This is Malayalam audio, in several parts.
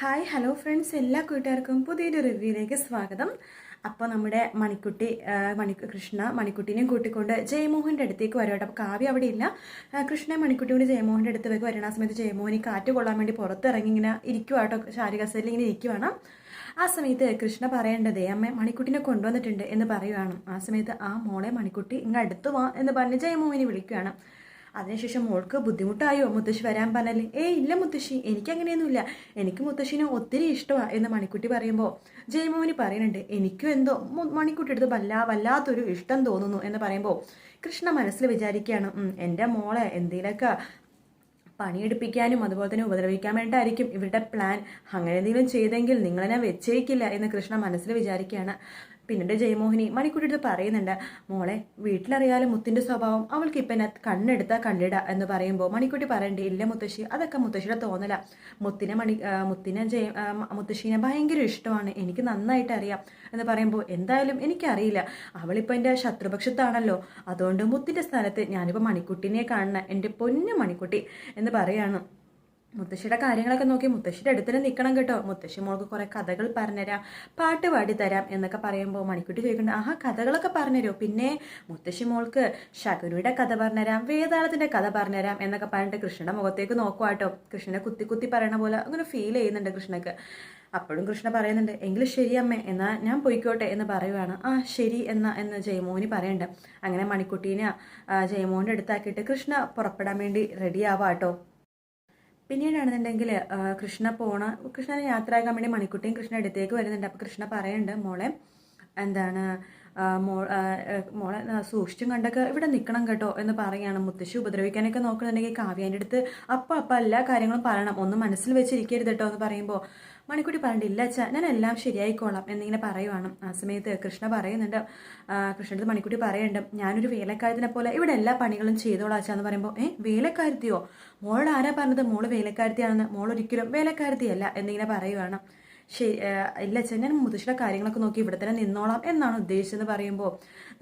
ഹായ് ഹലോ ഫ്രണ്ട്സ് എല്ലാ കൂട്ടുകാർക്കും പുതിയൊരു റിവ്യൂയിലേക്ക് സ്വാഗതം. അപ്പോൾ നമ്മുടെ മണിക്കുട്ടി മണി കൃഷ്ണ മണിക്കുട്ടീനെയും കൂട്ടിക്കൊണ്ട് ജയമോഹന്റെ അടുത്തേക്ക് വരും കേട്ടോ അപ്പോൾ കാവ്യ അവിടെ ഇല്ല. കൃഷ്ണ മണിക്കുട്ടി കൂടി ജയമോഹന്റെ അടുത്തേക്ക് വരണ സമയത്ത് ജയമോഹൻ കാറ്റ് കൊള്ളാൻ വേണ്ടി പുറത്തിറങ്ങി ഇങ്ങനെ ഇരിക്കുക കേട്ടോ. ശാരികസയിൽ ഇങ്ങനെ ഇരിക്കുവാണ്. ആ സമയത്ത് കൃഷ്ണ പറയേണ്ടതേ അമ്മ മണിക്കുട്ടിനെ കൊണ്ടുവന്നിട്ടുണ്ട് എന്ന് പറയുവാണ്. ആ സമയത്ത് ആ മോളെ മണിക്കുട്ടി ഇങ്ങ് അടുത്ത് വാ എന്ന് പറഞ്ഞ് ജയമോഹനെ വിളിക്കുകയാണ് അതിനുശേഷം മോൾക്ക് ബുദ്ധിമുട്ടായോ? മുത്തശ്ശി വരാൻ പറഞ്ഞാൽ ഏയ് ഇല്ല മുത്തശ്ശി എനിക്ക് അങ്ങനെയൊന്നുമില്ല എനിക്ക് മുത്തശ്ശിനെ ഒത്തിരി ഇഷ്ടമാണ് എന്ന് മണിക്കുട്ടി പറയുമ്പോൾ ജയമോഹനി പറയുന്നുണ്ട് എനിക്കും എന്തോ മണിക്കുട്ടി എടുത്ത് വല്ലാ വല്ലാത്തൊരു ഇഷ്ടം തോന്നുന്നു എന്ന് പറയുമ്പോൾ കൃഷ്ണ മനസ്സിൽ വിചാരിക്കുകയാണ് "ഉം, എന്റെ മോളെ എന്തെങ്കിലുമൊക്കെ പണിയെടുപ്പിക്കാനും അതുപോലെ തന്നെ ഉപദ്രവിക്കാൻ വേണ്ടിയിട്ടായിരിക്കും ഇവരുടെ പ്ലാൻ. അങ്ങനെ എന്തെങ്കിലും ചെയ്തെങ്കിൽ നിങ്ങളെന്നെ വെച്ചേക്കില്ല എന്ന് കൃഷ്ണ മനസ്സിൽ വിചാരിക്കുകയാണ്. പിന്നീട് ജയമോഹിനി? മണിക്കുട്ടിയുടെ പറയുന്നുണ്ട് മോളെ വീട്ടിലറിയാലോ മുത്തിന്റെ സ്വഭാവം. അവൾക്ക് ഇപ്പം എന്നെ കണ്ണെടുത്താൽ കണ്ടിട എന്ന് പറയുമ്പോൾ മണിക്കുട്ടി പറയണ്ടേ ഇല്ല മുത്തശ്ശി അതൊക്കെ മുത്തശ്ശിയുടെ തോന്നല. മുത്തിനെ മണി മുത്തിനെ ജയ മുത്തശ്ശീനെ ഭയങ്കര ഇഷ്ടമാണ്. എനിക്ക് നന്നായിട്ട് അറിയാം. എന്ന് പറയുമ്പോൾ എന്തായാലും എനിക്കറിയില്ല. അവളിപ്പോൾ എന്റെ ശത്രുപക്ഷത്താണല്ലോ. അതുകൊണ്ട് മുത്തിന്റെ സ്ഥാനത്ത് ഞാനിപ്പോൾ മണിക്കുട്ടിനെ കാണുന്ന എന്റെ പൊന്നു മണിക്കുട്ടി എന്ന് പറയാണ്. മുത്തശ്ശിയുടെ കാര്യങ്ങളൊക്കെ നോക്കി മുത്തശ്ശിയുടെ അടുത്തിന് നിൽക്കണം കേട്ടോ. മുത്തശ്ശി മോൾക്ക് കുറേ കഥകൾ പറഞ്ഞുതരാം. പാട്ട് പാടി തരാം എന്നൊക്കെ പറയുമ്പോൾ മണിക്കുട്ടി ചോദിക്കുന്നുണ്ട് ആഹാ കഥകളൊക്കെ പറഞ്ഞുതരുമോ? പിന്നെ മുത്തശ്ശി മോൾക്ക് ശകുനിയുടെ കഥ പറഞ്ഞുതരാം വേതാളത്തിന്റെ കഥ പറഞ്ഞുതരാം എന്നൊക്കെ പറഞ്ഞിട്ട് കൃഷ്ണന്റെ മുഖത്തേക്ക് നോക്കുക കേട്ടോ. കൃഷ്ണനെ കുത്തി കുത്തി പറയണ പോലെ അങ്ങനെ ഫീൽ ചെയ്യുന്നുണ്ട് കൃഷ്ണക്ക്. അപ്പോഴും കൃഷ്ണ പറയുന്നുണ്ട് എങ്കിലും ശരി അമ്മേ എന്നാ ഞാൻ പോയിക്കോട്ടെ എന്ന് പറയുവാണ്. ആ ശരി എന്ന എന്ന് ജയമോഹിനി പറയണ്ട അങ്ങനെ മണിക്കുട്ടീനെ ജയമോഹിന്റെ അടുത്താക്കിയിട്ട് കൃഷ്ണ പുറപ്പെടാൻ വേണ്ടി റെഡി ആവാട്ടോ പിന്നീടാണെന്നുണ്ടെങ്കിൽ കൃഷ്ണ പോണ കൃഷ്ണനെ യാത്രയാക്കാൻ വേണ്ടി മണിക്കുട്ടിയും കൃഷ്ണ അടുത്തേക്ക് വരുന്നുണ്ട്. അപ്പോൾ കൃഷ്ണ പറയുന്നുണ്ട് മോളെ എന്താണ് ഏ, മോളെ സൂക്ഷിച്ചും കണ്ടൊക്കെ ഇവിടെ നിൽക്കണം കേട്ടോ എന്ന് പറയുകയാണ്. മുത്തശ്ശി ഉപദ്രവിക്കാനൊക്കെ നോക്കുന്നുണ്ടെങ്കിൽ കാവ്യാന്റെ അടുത്ത് അപ്പം അപ്പം എല്ലാ കാര്യങ്ങളും പറയണം. ഒന്നും മനസ്സിൽ വെച്ചിരിക്കരുത് കേട്ടോ എന്ന് പറയുമ്പോൾ മണിക്കുട്ടി പറഞ്ഞിട്ട് ഇല്ല അച്ഛാ ഞാൻ എല്ലാം ശരിയായിക്കോളാം എന്നിങ്ങനെ പറയുവാണ്. ആ സമയത്ത് കൃഷ്ണ പറയുന്നുണ്ട് കൃഷ്ണന്റെ മണിക്കുട്ടി പറയുന്നുണ്ട് ഞാനൊരു വേലക്കാരത്തിനെ പോലെ ഇവിടെ എല്ലാ പണികളും ചെയ്തോളാം അച്ഛാ എന്ന് പറയുമ്പോൾ ഏ വേലക്കാരത്തിയോ? മോളോട് ആരാ പറഞ്ഞത്? മോൾ വേലക്കാരത്തിയാണെന്ന് മോൾ ഒരിക്കലും വേലക്കാരത്തിയല്ല എന്നിങ്ങനെ പറയുവാണ്. ശരി ഇല്ല അച്ഛൻ ഞാൻ മുത്തശ്ശിയുടെ കാര്യങ്ങളൊക്കെ നോക്കി ഇവിടെ തന്നെ നിന്നോളാം എന്നാണ് ഉദ്ദേശിച്ചത് പറയുമ്പോൾ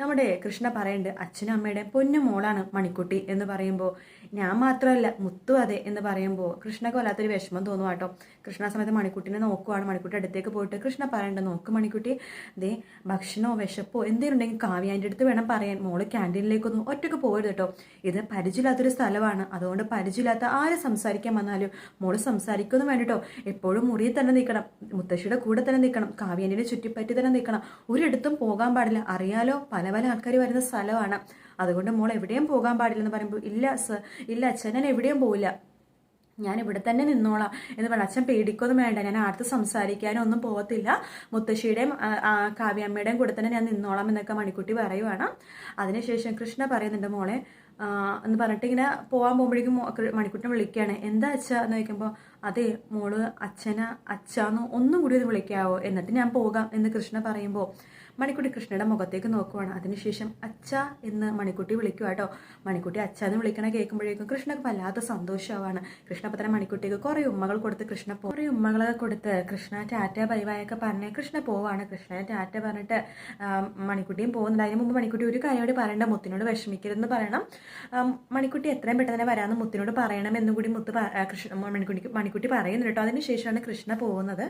നമ്മുടെ കൃഷ്ണ പറയുന്നുണ്ട് അച്ഛനും അമ്മയുടെ പൊന്നു മോളാണ് മണിക്കുട്ടി എന്ന് പറയുമ്പോൾ ഞാൻ മാത്രമല്ല മുത്തു അതെ എന്ന് പറയുമ്പോൾ കൃഷ്ണക്ക് വല്ലാത്തൊരു വിഷമം തോന്നും കേട്ടോ. കൃഷ്ണ സമയത്ത് മണിക്കുട്ടിനെ നോക്കുവാണ്. മണിക്കുട്ടി അടുത്തേക്ക് പോയിട്ട് കൃഷ്ണ പറയേണ്ടത് നോക്ക് മണിക്കുട്ടി ദേ ഭക്ഷണമോ വിശപ്പോ എന്തെങ്കിലും ഉണ്ടെങ്കിൽ കാവ്യാന്റെ അടുത്ത് വേണം പറയാൻ. മോൾ ക്യാന്റീനിലേക്കൊന്നും ഒറ്റയ്ക്ക് പോകരുത് കേട്ടോ. ഇത് പരിചയമില്ലാത്തൊരു സ്ഥലമാണ്. അതുകൊണ്ട് പരിചയമില്ലാത്ത ആര് സംസാരിക്കാൻ വന്നാലും മോൾ സംസാരിക്കൊന്നും വേണ്ട കേട്ടോ. എപ്പോഴും മുറിയിൽ തന്നെ നിൽക്കണം. മുത്തശ്ശിയുടെ കൂടെ തന്നെ നിൽക്കണം കാവ്യനെ ചുറ്റിപ്പറ്റി തന്നെ നിൽക്കണം. ഒരിടത്തും പോകാൻ പാടില്ല. അറിയാലോ പല പല ആൾക്കാർ വരുന്ന സ്ഥലമാണ്. അതുകൊണ്ട് മോൾ എവിടെയും പോകാൻ പാടില്ല എന്ന് പറയുമ്പോൾ ഇല്ല സർ ഇല്ല അച്ഛൻ ഞാൻ എവിടെയും പോവില്ല. ഞാൻ ഇവിടെ തന്നെ നിന്നോളാം. എന്ന് പറഞ്ഞു അച്ഛൻ പേടിക്കൊന്നും വേണ്ട. ഞാൻ ആർത്ത് സംസാരിക്കാനോ ഒന്നും പോകത്തില്ല. മുത്തശ്ശിയുടെയും കാവ്യമ്മയുടെയും കൂടെ തന്നെ ഞാൻ നിന്നോളാം എന്നൊക്കെ മണിക്കുട്ടി പറയുവാണ്. അതിനുശേഷം കൃഷ്ണ പറയുന്നുണ്ട് മോളെ എന്ന് പറഞ്ഞിട്ട് ഇങ്ങനെ പോകാൻ പോകുമ്പോഴേക്കും മണിക്കുട്ടിനെ വിളിക്കുകയാണ്. എന്താ അച്ഛ? എന്ന് ചോദിക്കുമ്പോൾ അതെ മോൾ അച്ഛന അച്ഛന്ന് ഒന്നും കൂടി ഒന്ന് വിളിക്കാവോ? എന്നിട്ട് ഞാൻ പോകാം എന്ന് കൃഷ്ണ പറയുമ്പോൾ മണിക്കുട്ടി കൃഷ്ണയുടെ മുഖത്തേക്ക് നോക്കുവാണ്. അതിനുശേഷം അച്ഛ എന്ന് മണിക്കുട്ടി വിളിക്കുക കേട്ടോ മണിക്കുട്ടി അച്ഛ എന്ന് വിളിക്കണ കേൾക്കുമ്പോഴേക്കും കൃഷ്ണക്ക് വല്ലാത്ത സന്തോഷമാവാണ് കൃഷ്ണ അപ്പം തന്നെ മണിക്കുട്ടിക്ക് കുറേ ഉമ്മകൾ കൊടുത്ത് കൃഷ്ണ കുറേ ഉമ്മകളൊക്കെ കൊടുത്ത് കൃഷ്ണ ടാറ്റ ബൈവായൊക്കെ പറഞ്ഞ് കൃഷ്ണ പോവാണ്. കൃഷ്ണനെ ടാറ്റ പറഞ്ഞിട്ട് മണിക്കുട്ടിയും പോകുന്നുണ്ട്. അതിന് മുമ്പ് മണിക്കുട്ടി ഒരു കാര്യം കൂടി പറയേണ്ട. മുത്തിനോട് വിഷമിക്കരുതെന്ന് പറയണം. മണിക്കുട്ടി എത്രയും പെട്ടെന്ന് തന്നെ വരാമെന്ന് മുത്തിനോട് പറയണം എന്നും കൂടി മുത്ത് കൃഷ്ണ മണിക്കുട്ടിക്ക് മണിക്കുട്ടി മണിക്കുട്ടി പറയുന്നു കേട്ടോ. അതിനുശേഷമാണ് കൃഷ്ണ പോകുന്നത്.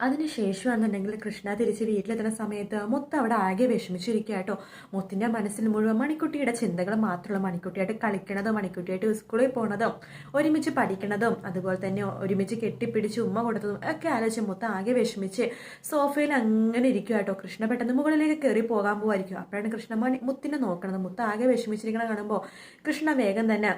അതിനുശേഷമാണെന്നുണ്ടെങ്കിൽ കൃഷ്ണ തിരിച്ച് വീട്ടിലെത്തുന്ന സമയത്ത് മുത്ത് അവിടെ ആകെ വിഷമിച്ചിരിക്കുക കേട്ടോ. മുത്തിന്റെ മനസ്സിൽ മുഴുവൻ മണിക്കുട്ടിയുടെ ചിന്തകൾ മാത്രമുള്ള മണിക്കുട്ടിയായിട്ട് കളിക്കണതും മണിക്കുട്ടിയായിട്ട് സ്കൂളിൽ പോണതും ഒരുമിച്ച് പഠിക്കണതും അതുപോലെ തന്നെ ഒരുമിച്ച് കെട്ടിപ്പിടിച്ച് ഉമ്മ കൊടുത്തതും ഒക്കെ ആലോചിച്ച് മുത്ത് ആകെ വിഷമിച്ച് സോഫയിൽ അങ്ങനെ ഇരിക്കുക കേട്ടോ. കൃഷ്ണ പെട്ടെന്ന് മുകളിലേക്ക് കയറി പോകാൻ പോകുമായിരിക്കും അപ്പോഴാണ് കൃഷ്ണ മണി മുത്തിനെ നോക്കണത്. മുത്ത് ആകെ വിഷമിച്ചിരിക്കണ കാണുമ്പോൾ കൃഷ്ണ വേഗം തന്നെ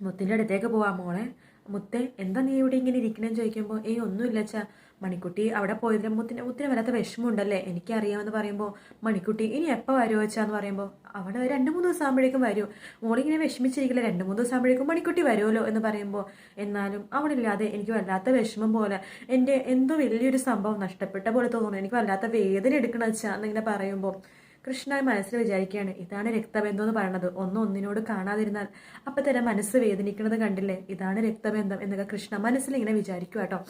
മുത്തിന്റെ അടുത്തേക്ക് പോവാം മോളെ. മുത്തെ എന്താ നീ ഇവിടെ ഇങ്ങനെ ഇരിക്കണമെന്ന് ചോദിക്കുമ്പോൾ ഏയ് ഒന്നുമില്ല അച്ഛാ. മണിക്കുട്ടി അവിടെ പോയതിന് മുത്തിന് മുത്തിന് വല്ലാത്ത വിഷമമുണ്ടല്ലേ? എനിക്കറിയാമെന്ന് പറയുമ്പോൾ മണിക്കുട്ടി ഇനി എപ്പോൾ വരുമോ വെച്ചാന്ന് പറയുമ്പോൾ അവിടെ രണ്ട് മൂന്ന് ദിവസം ആകുമ്പോഴേക്കും വരും. മോളിങ്ങനെ വിഷമിച്ചിരിക്കില്ല? രണ്ട് മൂന്ന് ദിവസം ആകുമ്പോഴേക്കും മണിക്കുട്ടി വരുമല്ലോ എന്ന് പറയുമ്പോൾ എന്നാലും അവളില്ലാതെ എനിക്ക് വല്ലാത്ത വിഷമം പോലെ എന്റെ എന്തോ വലിയൊരു സംഭവം നഷ്ടപ്പെട്ട പോലെ തോന്നുന്നു. എനിക്ക് വല്ലാത്ത വേദന എടുക്കണം അച്ഛാ എന്നിങ്ങനെ പറയുമ്പോൾ കൃഷ്ണ മനസ്സിൽ വിചാരിക്കുകയാണ് ഇതാണ് രക്തബന്ധം എന്ന് പറയുന്നത് ഒന്ന് ഒന്നിനോട് കാണാതിരുന്നാൽ അപ്പൊ തന്നെ മനസ്സ് വേദനിക്കുന്നത് കണ്ടില്ലേ? ഇതാണ് രക്തബന്ധം എന്നൊക്കെ കൃഷ്ണ മനസ്സിൽ ഇങ്ങനെ വിചാരിക്കുക കേട്ടോ.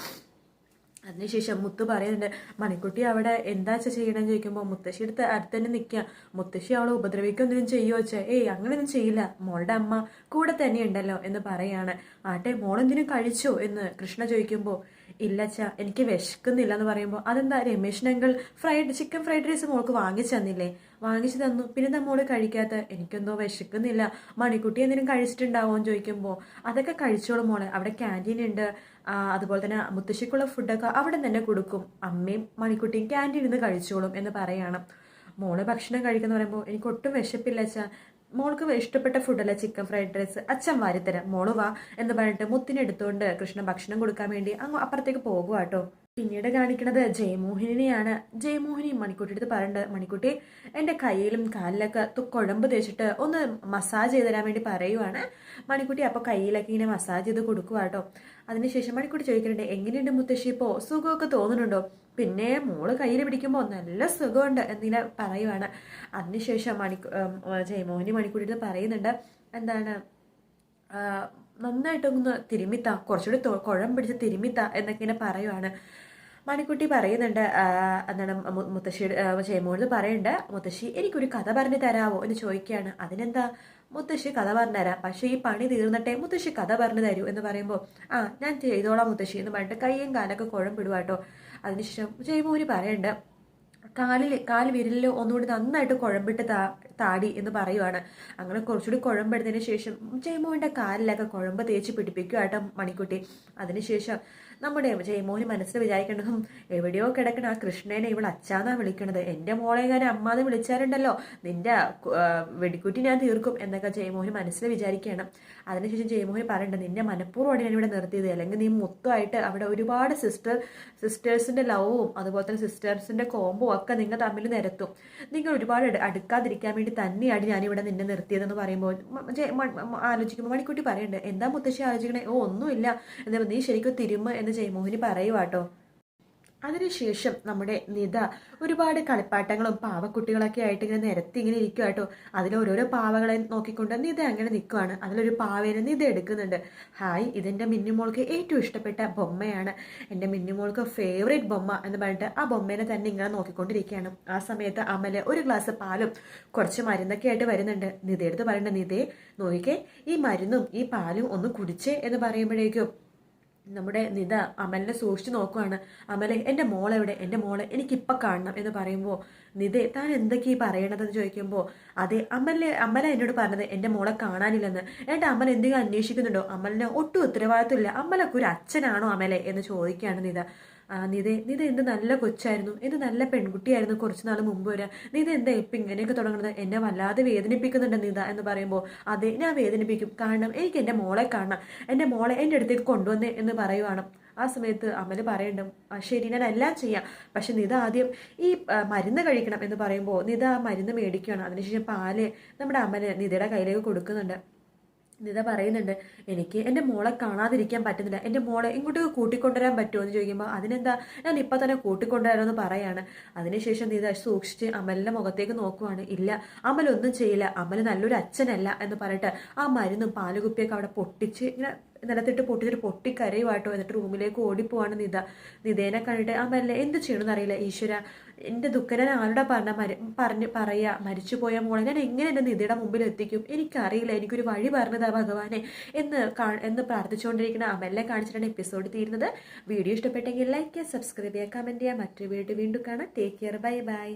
അതിനുശേഷം മുത്ത് പറയുന്നുണ്ട് മണിക്കുട്ടി അവിടെ എന്താ ചെയ്യണമെന്ന് ചോദിക്കുമ്പോൾ മുത്തശ്ശി അടുത്ത് അടുത്ത് തന്നെ നിൽക്കുക. മുത്തശ്ശി അവളെ ഉപദ്രവിക്കൊന്നും ചെയ്യുമോ വെച്ചാൽ ഏയ് അങ്ങനെയൊന്നും ചെയ്യില്ല. മോളുടെ അമ്മ കൂടെ തന്നെ ഉണ്ടല്ലോ എന്ന് പറയാണ്. ആട്ടെ മോളെന്തിനും കഴിച്ചോ? എന്ന് കൃഷ്ണ ചോദിക്കുമ്പോൾ ഇല്ലച്ച എനിക്ക് വിശക്കുന്നില്ല എന്ന് പറയുമ്പോൾ അതെന്താ രമേശിനെങ്കിൽ ഫ്രൈഡ് ചിക്കൻ ഫ്രൈഡ് റൈസ് മോൾക്ക് വാങ്ങിച്ചു തന്നില്ലേ? വാങ്ങിച്ചു തന്നു. പിന്നെ നമ്മോട് കഴിക്കാത്ത? എനിക്കൊന്നും വിശക്കുന്നില്ല. മണിക്കുട്ടി എന്തെങ്കിലും കഴിച്ചിട്ടുണ്ടാവോ എന്ന് ചോദിക്കുമ്പോൾ അതൊക്കെ കഴിച്ചോളും മോളെ അവിടെ ക്യാന്റീൻ ഉണ്ട്. അതുപോലെ തന്നെ മുത്തശ്ശിക്കുള്ള ഫുഡൊക്കെ അവിടെ തന്നെ കൊടുക്കും. അമ്മയും മണിക്കുട്ടിയും ക്യാന്റീനിൽ നിന്ന് കഴിച്ചോളും എന്ന് പറയണം. മോൾ ഭക്ഷണം കഴിക്കുന്ന പറയുമ്പോൾ എനിക്ക് ഒട്ടും വിശപ്പില്ല അച്ഛാ. മോൾക്ക് ഇഷ്ടപ്പെട്ട ഫുഡല്ല ചിക്കൻ ഫ്രൈഡ് റൈസ് അച്ഛൻ വാരിത്തരാം. മോൾ വാ എന്ന് പറഞ്ഞിട്ട് മുത്തിനെടുത്തുകൊണ്ട് കൃഷ്ണൻ ഭക്ഷണം കൊടുക്കാൻ വേണ്ടി അങ്ങ് അപ്പുറത്തേക്ക് പോകുക കേട്ടോ പിന്നീട് കാണിക്കുന്നത് ജയമോഹിനിയാണ് ജയമോഹിനി മണിക്കുട്ടി അടുത്ത് പറയുന്നുണ്ട് മണിക്കുട്ടി എന്റെ കയ്യിലും കാലിലൊക്കെ കുഴമ്പ് തേച്ചിട്ട് ഒന്ന് മസാജ് ചെയ്ത് തരാൻ വേണ്ടി പറയുവാണ്. മണിക്കുട്ടി അപ്പോൾ കയ്യിലൊക്കെ ഇങ്ങനെ മസാജ് ചെയ്ത് കൊടുക്കുക കേട്ടോ അതിനുശേഷം മണിക്കുട്ടി ചോദിക്കുന്നുണ്ട് എങ്ങനെയുണ്ട് മുത്തശ്ശി ഇപ്പോൾ സുഖമൊക്കെ തോന്നുന്നുണ്ടോ? പിന്നെ മോൾ കയ്യിൽ പിടിക്കുമ്പോൾ നല്ല സുഖമുണ്ട് എന്നിങ്ങനെ പറയുവാണ്. അതിനുശേഷം മണിക്കു ജയമോഹിനി മണിക്കുട്ടി പറയുന്നുണ്ട് എന്താണ് നന്നായിട്ടൊന്ന് തിരുമിത്ത കുറച്ചുകൂടി കുഴം പിടിച്ച് തിരുമിത്ത എന്നൊക്കെ ഇങ്ങനെ പറയുവാണ്. മണിക്കുട്ടി പറയുന്നുണ്ട് എന്താണ് മുത്തശ്ശിയുടെ ജയമോഹൻ പറയുന്നുണ്ട് മുത്തശ്ശി എനിക്കൊരു കഥ പറഞ്ഞു തരാവോ എന്ന് ചോദിക്കുകയാണ്. അതിനെന്താ? മുത്തശ്ശി കഥ പറഞ്ഞു തരാം. പക്ഷേ ഈ പണി തീർന്നിട്ടേ മുത്തശ്ശി കഥ പറഞ്ഞു തരൂ എന്ന് പറയുമ്പോൾ ആ ഞാൻ ചെയ്തോളാം മുത്തശ്ശി എന്ന് പറഞ്ഞിട്ട് കയ്യും കാലൊക്കെ കുഴം കേട്ടോ അതിനുശേഷം ജയമോഹന് പറയുന്നുണ്ട് കാലിൽ കാൽ വിരലിൽ ഒന്നുകൂടി നന്നായിട്ട് കുഴമ്പിട്ട് താ താടി എന്ന് പറയുവാണ്. അങ്ങനെ കുറച്ചുകൂടി കുഴമ്പെടുത്തതിന് ശേഷം ജയമോഹന്റെ കാലിലൊക്കെ കുഴമ്പ് തേച്ച് പിടിപ്പിക്കുമായിട്ട് കേട്ടോ മണിക്കുട്ടി. അതിനുശേഷം നമ്മുടെ ജയമോഹന് മനസ്സിൽ വിചാരിക്കേണ്ടതും എവിടെയോ കിടക്കണ ആ കൃഷ്ണനെ ഇവൾ അച്ചാന്നാ വിളിക്കണത്. എന്റെ മോളെ ഞാൻ അമ്മാന്ന് വിളിച്ചാലുണ്ടല്ലോ. നിന്റെ വെടിക്കുറ്റി ഞാൻ തീർക്കും എന്നൊക്കെ ജയമോഹന് മനസ്സിൽ വിചാരിക്കണം അതിനുശേഷം ജയമോഹൻ പറയണ്ട നിന്നെ മനഃപൂർവമാണ് ഞാൻ ഇവിടെ നിർത്തിയത്. അല്ലെങ്കിൽ നീ മൊത്തമായിട്ട് അവിടെ ഒരുപാട് സിസ്റ്റർ സിസ്റ്റേഴ്സിന്റെ ലവും അതുപോലെ തന്നെ സിസ്റ്റേഴ്സിന്റെ കോമ്പും ഒക്കെ നിങ്ങൾ തമ്മിൽ നിരത്തും. നിങ്ങൾ ഒരുപാട് അടുക്കാതിരിക്കാൻ വേണ്ടി തന്നെയാണ് ഞാനിവിടെ നിന്നെ നിർത്തിയതെന്ന് പറയുമ്പോൾ ആലോചിക്കുമ്പോൾ മണിക്കുട്ടി പറയണ്ടേ എന്താ മുത്തശ്ശി ആലോചിക്കണേ? ഓ ഒന്നുമില്ല. എന്താ നീ ശരിക്കും തിരുമ്മ എന്ന് ജയമോഹിനി പറയുവാട്ടോ അതിനുശേഷം നമ്മുടെ നിത ഒരുപാട് കളിപ്പാട്ടങ്ങളും പാവക്കുട്ടികളൊക്കെ ആയിട്ട് ഇങ്ങനെ നിരത്തി ഇങ്ങനെ ഇരിക്കുക കേട്ടോ അതിൽ ഓരോരോ പാവകളെ നോക്കിക്കൊണ്ട് നിത അങ്ങനെ നിൽക്കുവാണ് അതിലൊരു പാവേനെ നിത എടുക്കുന്നുണ്ട്. ഹായ് ഇതെന്റെ മിന്നുമോൾക്ക് ഏറ്റവും ഇഷ്ടപ്പെട്ട ബൊമ്മയാണ്. എന്റെ മിന്നുമോൾക്ക് ഫേവറേറ്റ് ബൊമ്മ എന്ന് പറഞ്ഞിട്ട് ആ ബൊമ്മേനെ തന്നെ ഇങ്ങനെ നോക്കിക്കൊണ്ടിരിക്കുകയാണ്. ആ സമയത്ത് അമൽ ഒരു ഗ്ലാസ് പാലും കുറച്ച് മരുന്നൊക്കെ ആയിട്ട് വരുന്നുണ്ട്. നിതയെടുത്ത് പറയേണ്ട നിതയെ നോക്കിക്കേ ഈ മരുന്നും ഈ പാലും ഒന്ന് കുടിച്ചേ എന്ന് പറയുമ്പോഴേക്കും നമ്മുടെ നിത അമലിനെ സൂക്ഷിച്ചു നോക്കുവാണ്. അമലെ എന്റെ മോളെവിടെ എന്റെ മോളെ എനിക്കിപ്പം കാണണം എന്ന് പറയുമ്പോൾ നിത താൻ എന്തൊക്കെയാ പറയണതെന്ന് ചോദിക്കുമ്പോൾ അതെ അമലെ അമല എന്നോട് പറഞ്ഞത് എന്റെ മോളെ കാണാനില്ലെന്ന്. എന്റെ അമൽ എന്തെങ്കിലും അന്വേഷിക്കുന്നുണ്ടോ? അമലിന് ഒട്ടും ഉത്തരവാദിത്വമില്ല. അമലൊക്കെ ഒരു അച്ഛനാണോ അമലെ? എന്ന് ചോദിക്കുകയാണ് നിത. ആ, നിതേ നിത എന്ത് നല്ല കൊച്ചായിരുന്നു. എന്ത് നല്ല പെൺകുട്ടിയായിരുന്നു കുറച്ച് നാൾ മുമ്പ് വരെ. നിത എന്താ ഇപ്പം ഇങ്ങനെയൊക്കെ തുടങ്ങുന്നത്? എന്നെ വല്ലാതെ വേദനിപ്പിക്കുന്നുണ്ട് നിത എന്ന് പറയുമ്പോൾ അതെ ഞാൻ വേദനിപ്പിക്കും. കാരണം എനിക്ക് എന്റെ മോളെ കാണണം. എന്റെ മോളെ എന്റെ അടുത്തേക്ക് കൊണ്ടുവന്നേ എന്ന് പറയുവാണ്. ആ സമയത്ത് അമൽ പറയണ്ടും "ആ, ശരി ഞാൻ എല്ലാം ചെയ്യാം. പക്ഷെ നിത ആദ്യം ഈ മരുന്ന് കഴിക്കണം എന്ന് പറയുമ്പോൾ നിത ആ മരുന്ന് മേടിക്കുകയാണ് അതിനുശേഷം പാൽ നമ്മുടെ അമൽ നിതയുടെ കയ്യിലേക്ക് കൊടുക്കുന്നുണ്ട്. നിത പറയുന്നുണ്ട് എനിക്ക് എന്റെ മോളെ കാണാതിരിക്കാൻ പറ്റുന്നില്ല. എന്റെ മോളെ ഇങ്ങോട്ട് കൂട്ടിക്കൊണ്ടുവരാൻ പറ്റുമോ? എന്ന് ചോദിക്കുമ്പോൾ അതിനെന്താ? ഞാൻ ഇപ്പം തന്നെ കൂട്ടിക്കൊണ്ടുവരാമെന്ന് പറയാണ്. അതിനുശേഷം നിത സൂക്ഷിച്ച് അമലിന്റെ മുഖത്തേക്ക് നോക്കുവാണ്. ഇല്ല അമൽ ഒന്നും ചെയ്യില്ല. അമൽ നല്ലൊരു അച്ഛനല്ല എന്ന് പറഞ്ഞിട്ട് ആ മരുന്നും പാലുകുപ്പിയൊക്കെ അവിടെ പൊട്ടിച്ച് ഇങ്ങനെ നിലത്തിട്ട് പൊട്ടിച്ചിട്ട് പൊട്ടിക്കരയുവാട്ടോ എന്നിട്ട് റൂമിലേക്ക് ഓടിപ്പോവാണ് നിത. നിതേനെ കണ്ടിട്ട് ആ മല്ല എന്ത് ചെയ്യണമെന്ന് അറിയില്ല ഈശ്വര. എന്റെ ദുഃഖനെ ആരുടെ ആരോടാ പറഞ്ഞ മരി പറഞ്ഞ് പറയുക മരിച്ചു പോയ മോളെ ഞാൻ എങ്ങനെ എന്റെ നിധിയുടെ മുമ്പിൽ എത്തിക്കും? എനിക്കറിയില്ല എനിക്കൊരു വഴി പറഞ്ഞതാ ഭഗവാനെ. എന്ന് കാ എന്ന് പ്രാർത്ഥിച്ചുകൊണ്ടിരിക്കുന്ന അമലിനെ കാണിച്ചിട്ടാണ് എപ്പിസോഡ് തീരുന്നത്. വീഡിയോ ഇഷ്ടപ്പെട്ടെങ്കിൽ ലൈക്ക് ചെയ്യുക സബ്സ്ക്രൈബ് ചെയ്യുക കമന്റ് ചെയ്യുക. മറ്റൊരു വീഡിയോ വീണ്ടും കാണാം. Take care bye bye